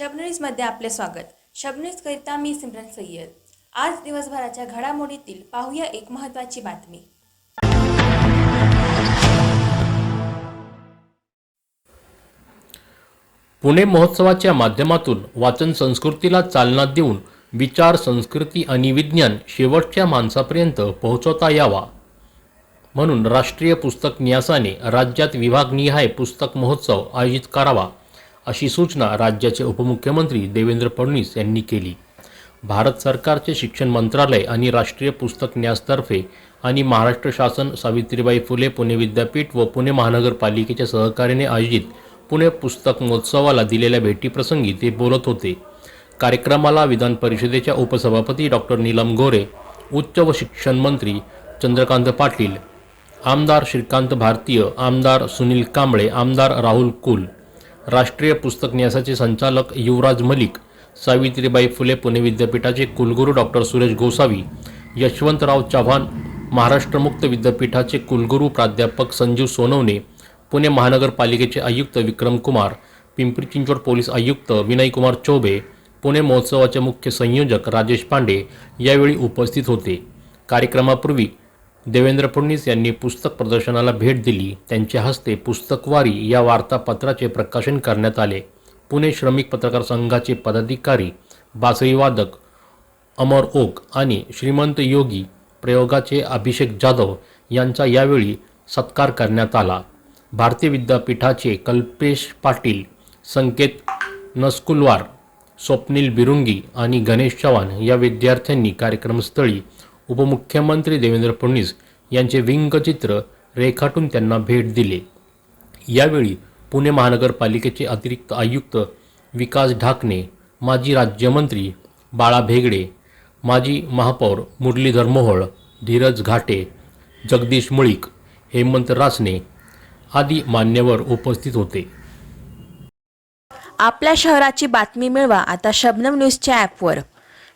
न्यूजमध्ये आपले स्वागत. शबनीज करिता मी सिमरन सय्यद. आज दिवसभराच्या घडामोडीतील पाहूया एक महत्त्वाची बातमी. पुणे महोत्सवाच्या माध्यमातून वाचन संस्कृतीला चालना देऊन विचार संस्कृती आणि विज्ञान शेवटच्या माणसापर्यंत पोहोचवता यावा. म्हणून राष्ट्रीय पुस्तक न्यासाने राज्यात विभागनिहाय पुस्तक महोत्सव आयोजित करावा. अशी सूचना राज्याचे उपमुख्यमंत्री देवेंद्र फडणवीस यांनी केली. भारत सरकारचे शिक्षण मंत्रालय आणि राष्ट्रीय पुस्तक न्यासतर्फे आणि महाराष्ट्र शासन सावित्रीबाई फुले पुणे विद्यापीठ व पुणे महानगरपालिकेच्या सहकार्याने आयोजित पुणे पुस्तक महोत्सवाला दिलेल्या भेटीप्रसंगी ते बोलत होते. कार्यक्रमाला विधान परिषदेच्या उपसभापती डॉक्टर नीलम गोरे उच्च व शिक्षण मंत्री चंद्रकांत पाटील आमदार श्रीकांत भारतीय आमदार सुनील कांबळे आमदार राहुल कुल राष्ट्रीय पुस्तक न्यासाचे संचालक युवराज मलिक सावित्रीबाई फुले पुणे विद्यापीठाचे कुलगुरू डॉक्टर सुरेश गोसावी यशवंतराव चव्हाण महाराष्ट्र मुक्त विद्यापीठाचे कुलगुरू प्राध्यापक संजीव सोनवणे पुणे महानगरपालिकेचे आयुक्त विक्रम कुमार पिंपरी चिंचवड पोलीस आयुक्त विनयकुमार चौबे पुणे महोत्सवाचे मुख्य संयोजक राजेश पांडे यावेळी उपस्थित होते. कार्यक्रमापूर्वी देवेंद्र फडणवीस यांनी पुस्तक प्रदर्शनाला भेट दिली. त्यांच्या हस्ते पुस्तकवारी या वार्तापत्राचे प्रकाशन करण्यात आले. पुणे श्रमिक पत्रकार संघाचे पदाधिकारी बासरीवादक अमर ओक आणि श्रीमंत योगी प्रयोगाचे अभिषेक जाधव यांचा यावेळी सत्कार करण्यात आला. भारतीय विद्यापीठाचे कल्पेश पाटील संकेत नस्कुलवार स्वप्नील बिरुंगी आणि गणेश चव्हाण या विद्यार्थ्यांनी कार्यक्रमस्थळी उपमुख्यमंत्री देवेंद्र फडणवीस यांचे व्यंगचित्र रेखाटून त्यांना भेट दिले. यावेळी पुणे महानगरपालिकेचे अतिरिक्त आयुक्त विकास ढाकणे माजी राज्यमंत्री बाळा भेगडे माजी महापौर मुरलीधर मोहोळ धीरज घाटे जगदीश मुळीक हेमंत रासने आदी मान्यवर उपस्थित होते. आपल्या शहराची बातमी मिळवा आता शबनम न्यूजच्या ॲपवर